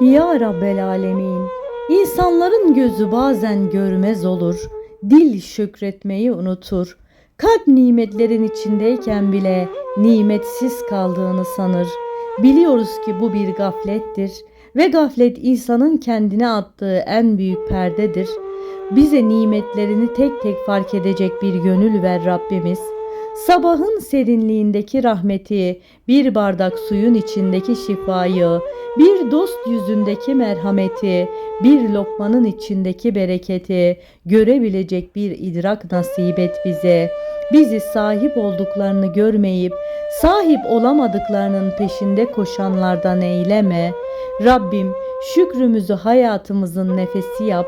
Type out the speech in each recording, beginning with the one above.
Ya Rabbel Alemin, insanların gözü bazen görmez olur, dil şükretmeyi unutur. Kalp nimetlerin içindeyken bile nimetsiz kaldığını sanır. Biliyoruz ki bu bir gaflettir ve gaflet insanın kendine attığı en büyük perdedir. Bize nimetlerini tek tek fark edecek bir gönül ver Rabbimiz. Sabahın serinliğindeki rahmeti, bir bardak suyun içindeki şifayı, bir dost yüzündeki merhameti, bir lokmanın içindeki bereketi görebilecek bir idrak nasip et bize. Bizi sahip olduklarını görmeyip sahip olamadıklarının peşinde koşanlardan eyleme. Rabbim şükrümüzü hayatımızın nefesi yap.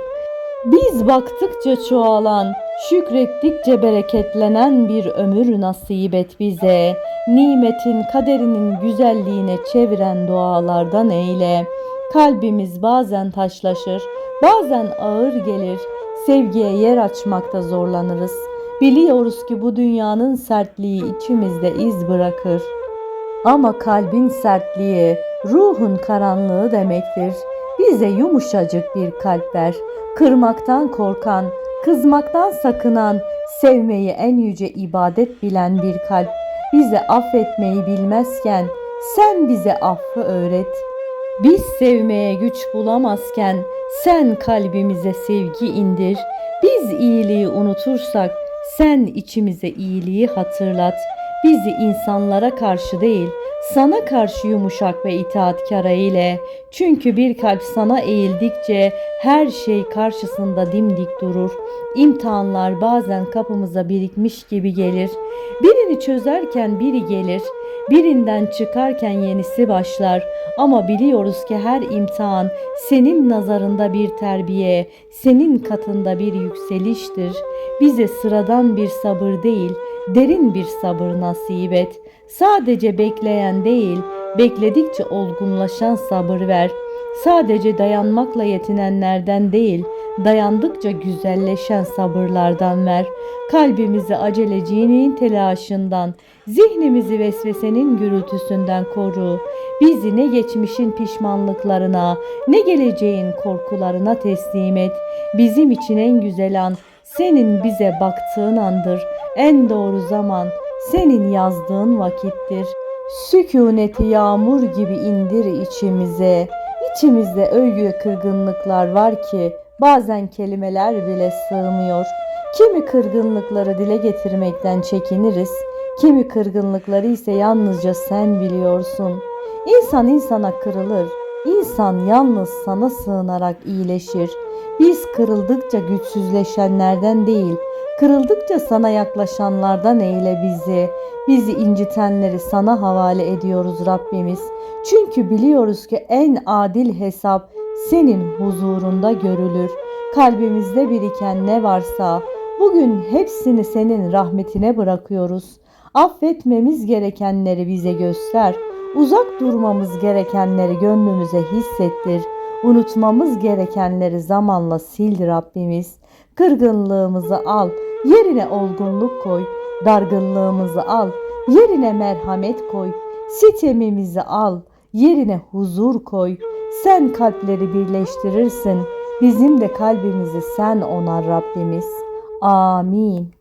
Biz baktıkça çoğalan, şükrettikçe bereketlenen bir ömür nasip et bize. Nimetin kaderinin güzelliğine çeviren dualardan eyle. Kalbimiz bazen taşlaşır, bazen ağır gelir. Sevgiye yer açmakta zorlanırız. Biliyoruz ki bu dünyanın sertliği içimizde iz bırakır. Ama kalbin sertliği, ruhun karanlığı demektir. Bize yumuşacık bir kalp ver. Kırmaktan korkan, kızmaktan sakınan, sevmeyi en yüce ibadet bilen bir kalp. Bize affetmeyi bilmezken sen bize affı öğret. Biz sevmeye güç bulamazken sen kalbimize sevgi indir. Biz iyiliği unutursak sen içimize iyiliği hatırlat. Bizi insanlara karşı değil, sana karşı yumuşak ve itaatkar eyle. Çünkü bir kalp sana eğildikçe her şey karşısında dimdik durur. İmtihanlar bazen kapımıza birikmiş gibi gelir. Birini çözerken biri gelir. Birinden çıkarken yenisi başlar ama biliyoruz ki her imtihan senin nazarında bir terbiye, senin katında bir yükseliştir. Bize sıradan bir sabır değil, derin bir sabır nasip et. Sadece bekleyen değil, bekledikçe olgunlaşan sabır ver. Sadece dayanmakla yetinenlerden değil, dayandıkça güzelleşen sabırlardan ver. Kalbimizi aceleciliğin telaşından, zihnimizi vesvesenin gürültüsünden koru. Bizi ne geçmişin pişmanlıklarına, ne geleceğin korkularına teslim et. Bizim için en güzel an, senin bize baktığın andır. En doğru zaman, senin yazdığın vakittir. Sükuneti yağmur gibi indir içimize. İçimizde öyle kırgınlıklar var ki bazen kelimeler bile sığmıyor. Kimi kırgınlıkları dile getirmekten çekiniriz, kimi kırgınlıkları ise yalnızca sen biliyorsun. İnsan insana kırılır, insan yalnız sana sığınarak iyileşir. Biz kırıldıkça güçsüzleşenlerden değil, kırıldıkça sana yaklaşanlardan eyle bizi. Bizi incitenleri sana havale ediyoruz Rabbimiz. Çünkü biliyoruz ki en adil hesap senin huzurunda görülür. Kalbimizde biriken ne varsa bugün hepsini senin rahmetine bırakıyoruz. Affetmemiz gerekenleri bize göster. Uzak durmamız gerekenleri gönlümüze hissettir. Unutmamız gerekenleri zamanla sil Rabbimiz. Kırgınlığımızı al, yerine olgunluk koy. Dargınlığımızı al, yerine merhamet koy. Sitemimizi al, yerine huzur koy. Sen kalpleri birleştirirsin. Bizim de kalbimizi sen onar Rabbimiz. Amin.